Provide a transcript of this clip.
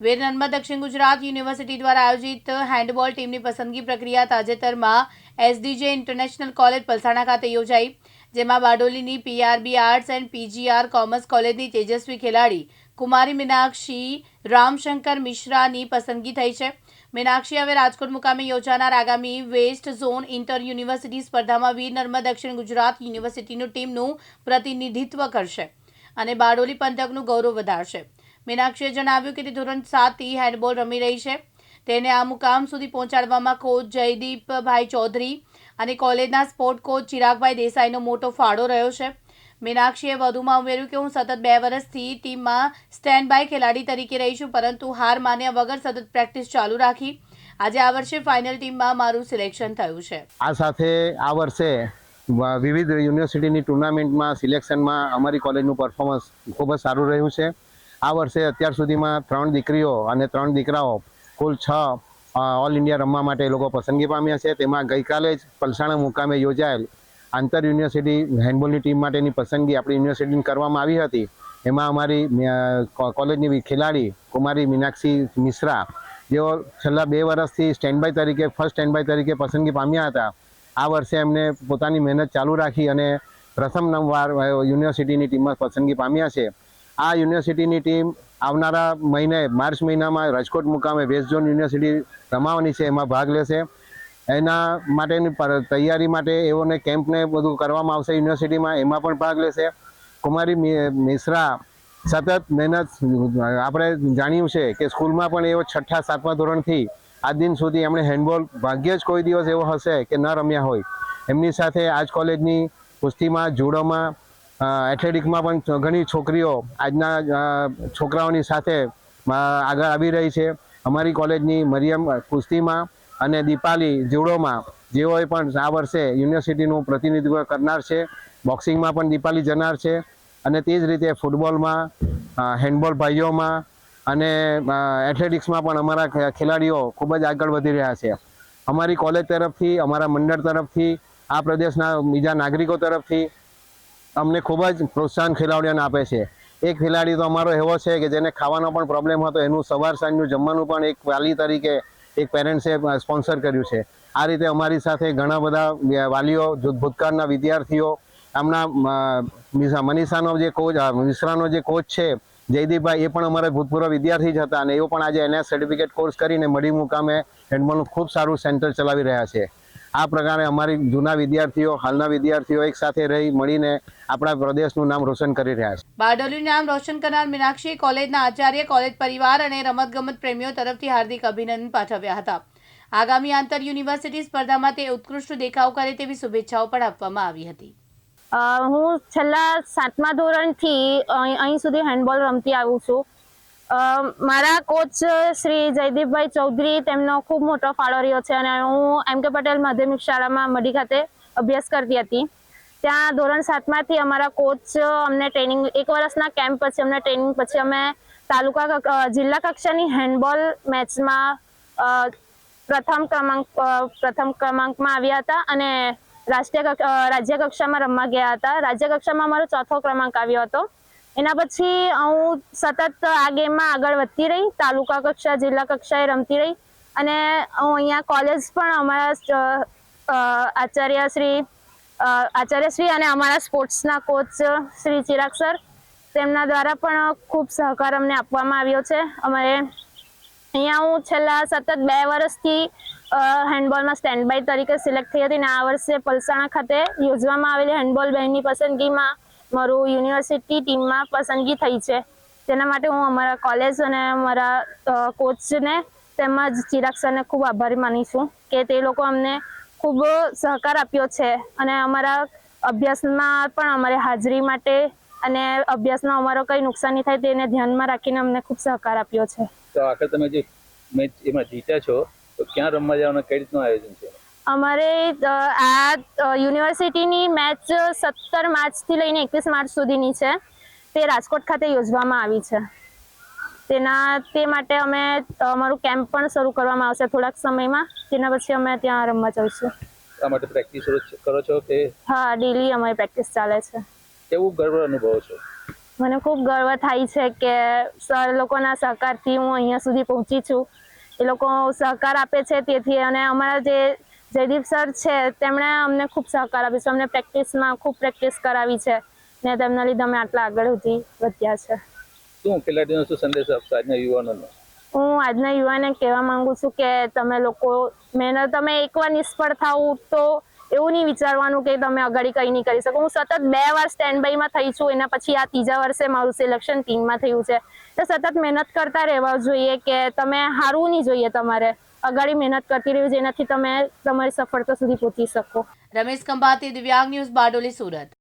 વીર નર્મદ દક્ષિણ ગુજરાત યુનિવર્સિટી દ્વારા આયોજિત હેન્ડબોલ ટીમની પસંદગી પ્રક્રિયા તાજેતરમાં એસડીજે ઇન્ટરનેશનલ કોલેજ પલસાણા ખાતે યોજાઈ, જેમાં બારડોલીની PRB arts and PGR commerce કોલેજની તેજસ્વી ખેલાડી કુમારી મીનાક્ષી રામશંકર મિશ્રાની પસંદગી થઈ છે. મીનાક્ષી હવે રાજકોટ મુકામે યોજાનાર આગામી વેસ્ટ ઝોન ઇન્ટર યુનિવર્સિટી સ્પર્ધામાં વીર નર્મદ દક્ષિણ ગુજરાત યુનિવર્સિટીનું ટીમનું પ્રતિનિધિત્વ કરશે અને બારડોલી પંથકનું ગૌરવ વધારશે. મીનાક્ષીએ જણાવ્યું કે તે ધોરણ સાતથી હેન્ડબોલ રમી રહી છે. તેને આ મુકામ સુધી પહોંચાડવામાં કોચ જયદીપભાઈ ચૌધરી અને કોલેજના સ્પોર્ટ કોચ ચિરાગભાઈ દેસાઈનો મોટો ફાળો રહ્યો છે. મીનાક્ષીએ વધુમાં ઉમેર્યું કે હું સતત બે વર્ષથી ટીમમાં સ્ટેન્ડ બાય ખેલાડી તરીકે રહી છું, પરંતુ હાર માન્યા વગર સતત પ્રેક્ટિસ ચાલુ રાખી. આજે આ વર્ષે ફાઇનલ ટીમમાં મારું સિલેક્શન થયું છે. આ સાથે આ વર્ષે વિવિધ યુનિવર્સિટીની ટુર્નામેન્ટમાં સિલેક્શનમાં અમારી કોલેજનું પરફોર્મન્સ ખૂબ જ સારું રહ્યું છે. આ વર્ષે અત્યાર સુધીમાં ત્રણ દીકરીઓ અને ત્રણ દીકરાઓ કુલ છ ઓલ ઇન્ડિયા રમવા માટે એ લોકો પસંદગી પામ્યા છે. તેમાં ગઈકાલે જ પલસાણા મુકામે યોજાયેલ આંતર યુનિવર્સિટી હેન્ડબોલની ટીમ માટેની પસંદગી આપણી યુનિવર્સિટીની કરવામાં આવી હતી. એમાં અમારી કોલેજની ખેલાડી કુમારી મીનાક્ષી મિશ્રા, જેઓ છેલ્લા બે વર્ષથી સ્ટેન્ડ બાય તરીકે, ફર્સ્ટ સ્ટેન્ડ બાય તરીકે પસંદગી પામ્યા હતા. આ વર્ષે એમને પોતાની મહેનત ચાલુ રાખી અને પ્રથમ નંબર યુનિવર્સિટીની ટીમમાં પસંદગી પામ્યા છે. આ યુનિવર્સિટીની ટીમ આવનારા મહિને, માર્ચ મહિનામાં રાજકોટ મુકામે વેસ્ટ ઝોન યુનિવર્સિટી રમાવાની છે, એમાં ભાગ લેશે. એના માટેની તૈયારી માટે એઓને કેમ્પને બધું કરવામાં આવશે યુનિવર્સિટીમાં, એમાં પણ ભાગ લેશે. કુમારી મિશ્રા સતત મહેનત, આપણે જાણ્યું છે કે સ્કૂલમાં પણ એવો છઠ્ઠા, સાતમા ધોરણથી આજ દિન સુધી એમણે હેન્ડબોલ ભાગ્યે જ કોઈ દિવસ એવો હશે કે ન રમ્યા હોય. એમની સાથે આજ કોલેજની કુસ્તીમાં, જુડોમાં એથ્લેટિકમાં પણ ઘણી છોકરીઓ આજના છોકરાઓની સાથે આગળ આવી રહી છે. અમારી કોલેજની મરિયમ કુસ્તીમાં અને દીપાલી જુડોમાં જેઓએ પણ આ વર્ષે યુનિવર્સિટીનું પ્રતિનિધિત્વ કરનાર છે. બોક્સિંગમાં પણ દીપાલી જનાર છે. અને તે જ રીતે ફૂટબોલમાં હેન્ડબોલ ભાઈઓમાં અને એથ્લેટિક્સમાં પણ અમારા ખેલાડીઓ ખૂબ જ આગળ વધી રહ્યા છે. અમારી કોલેજ તરફથી, અમારા મંડળ તરફથી, આ પ્રદેશના બીજા નાગરિકો તરફથી અમને ખૂબ જ પ્રોત્સાહન ખેલાડીઓને આપે છે. એક ખેલાડી તો અમારો એવો છે કે જેને ખાવાનો પણ પ્રોબ્લેમ હતો, એનું સવાર સાંજનું જમવાનું પણ એક વાલી તરીકે એક પેરેન્ટ્સે સ્પોન્સર કર્યું છે. આ રીતે અમારી સાથે ઘણા બધા વાલીઓ ભૂતકાળના વિદ્યાર્થીઓ, આમના મનીષાનો જે કોચ મિશ્રાનો જે કોચ છે, જયદીપભાઈ, એ પણ અમારા ભૂતપૂર્વ વિદ્યાર્થી જ હતા અને એઓ પણ આજે એનએસ સર્ટિફિકેટ કોર્સ કરીને મડી મુકામે હેન્ડબોલનું ખૂબ સારું સેન્ટર ચલાવી રહ્યા છે. આ પ્રકારે અમારી જૂના વિદ્યાર્થીઓ હાલના વિદ્યાર્થીઓ એક સાથે રહી મળીને આપણા પ્રદેશનું નામ રોશન કરી રહ્યા છે. બારડોલીનું નામ રોશન કરનાર મીનાક્ષી કોલેજના આચાર્ય કોલેજ પરિવાર અને રમતગમત પ્રેમીઓ તરફથી હાર્દિક અભિનંદન પાઠવ્યા હતા. આગામી આંતર યુનિવર્સિટી સ્પર્ધામાં તે ઉત્કૃષ્ટ દેખાવ કરે તેવી શુભેચ્છાઓ પણ આપવામાં આવી હતી. અ, હું છેલ્લા સાતમા ધોરણથી અહીં અહીં સુધી હેન્ડબોલ રમતી આવું છું. મારા કોચ શ્રી જયદીપભાઈ ચૌધરી, તેમનો ખૂબ મોટો ફાળો રહ્યો છે અને હું એમ કે પટેલ માધ્યમિક શાળામાં મઢી ખાતે અભ્યાસ કરતી હતી. ત્યાં ધોરણ સાતમાંથી અમારા કોચ અમને ટ્રેનિંગ એક વર્ષના કેમ્પ પછી અમને ટ્રેનિંગ પછી અમે તાલુકા જિલ્લા કક્ષાની હેન્ડબોલ મેચમાં પ્રથમ ક્રમાંક પ્રથમ ક્રમાંકમાં આવ્યા હતા અને રાષ્ટ્રીય રાજ્ય કક્ષામાં રમવા ગયા હતા. રાજ્ય કક્ષામાં અમારો ચોથો ક્રમાંક આવ્યો હતો. એના પછી હું સતત આ ગેમમાં આગળ વધતી રહી, તાલુકા કક્ષા, જિલ્લા કક્ષાએ રમતી રહી અને હું અહીંયા કોલેજ પણ અમારા આચાર્ય શ્રી આચાર્ય શ્રી અને અમારા સ્પોર્ટ્સના કોચ શ્રી ચિરાગ સર, તેમના દ્વારા પણ ખૂબ સહકાર અમને આપવામાં આવ્યો છે. અમારે અહીંયા હું છેલ્લા સતત બે વર્ષથી હેન્ડબોલમાં સ્ટેન્ડ બાય તરીકે સિલેક્ટ થઈ હતી અને આ વર્ષે પલસાણા ખાતે યોજવામાં આવેલી હેન્ડબોલ બહેનની પસંદગીમાં મારું યુનિવર્સિટી ટીમમાં પસંદગી થઈ છે. તેના માટે હું અમારા કોલેજ અને અમારા કોચને તેમજ ચિરાગ સરને ખૂબ આભારી માની છું કે તે લોકો અમને ખૂબ સહકાર આપ્યો છે અને અમારા અભ્યાસમાં પણ અમારે હાજરી માટે અને અભ્યાસમાં અમારો કંઈ નુકસાની થાય તેને ધ્યાનમાં રાખીને અમને ખૂબ સહકાર આપ્યો છે. તો આખરે તમે જે મેચ એમાં જીત્યા છો, તો ક્યાં રમવા જવાનું, કઈ રીતનું આયોજન છે? અમારે આ યુનિવર્સિટીની મેચ સત્તર માર્ચથી લઈને એકવીસ માર્ચ સુધીની છે. તે રાજકોટ ખાતે યોજવામાં આવી છે. તેના તે માટે અમે અમારું કેમ્પ પણ શરૂ કરવામાં આવશે થોડાક સમયમાં. તેના પછી અમે ત્યાં રમવા જઈશું. આ માટે પ્રેક્ટિસ કરો છો કે? હા ડેલી અમારી પ્રેક્ટિસ ચાલે છે. કેવું ગર્વ અનુભવો છો? મને ખૂબ ગર્વ થાય છે કે સર લોકોના સહકારથી હું અહીંયા સુધી પહોંચી છું. એ લોકો સહકાર આપે છે તેથી અને અમારા જે જયદીપ સર છે તેમણે અમને ખૂબ સહકાર આપ્યો છે. અમને પ્રેક્ટિસમાં ખૂબ પ્રેક્ટિસ કરાવી છે ને તેમના લીધે અમે આટલા આગળ સુધી વધ્યા છે. શું ખેલાડીનો શું સંદેશ આપશો આજના યુવાનોનો? હું આજના યુવાને કહેવા માંગુ છું કે તમે લોકો મહેનત તમે એકવાર નિષ્ફળ થાવ તો એવું નહીં વિચારવાનું કે તમે અગાડી કંઈ નહીં કરી શકો. હું સતત બે વાર સ્ટેન્ડ બાયમાં થઈ છું, એના પછી આ ત્રીજા વર્ષે મારું સિલેક્શન ટીમમાં થયું છે. તો સતત મહેનત કરતા રહેવા જોઈએ કે તમે હારવું નહીં જોઈએ તમારે. અગાડી મહેનત કરતી રહેવી, જેનાથી તમે તમારી સફળતા સુધી પહોંચી શકો. રમેશ ખંભાતી, દિવ્યાંગ ન્યૂઝ બારડોલી, સુરત.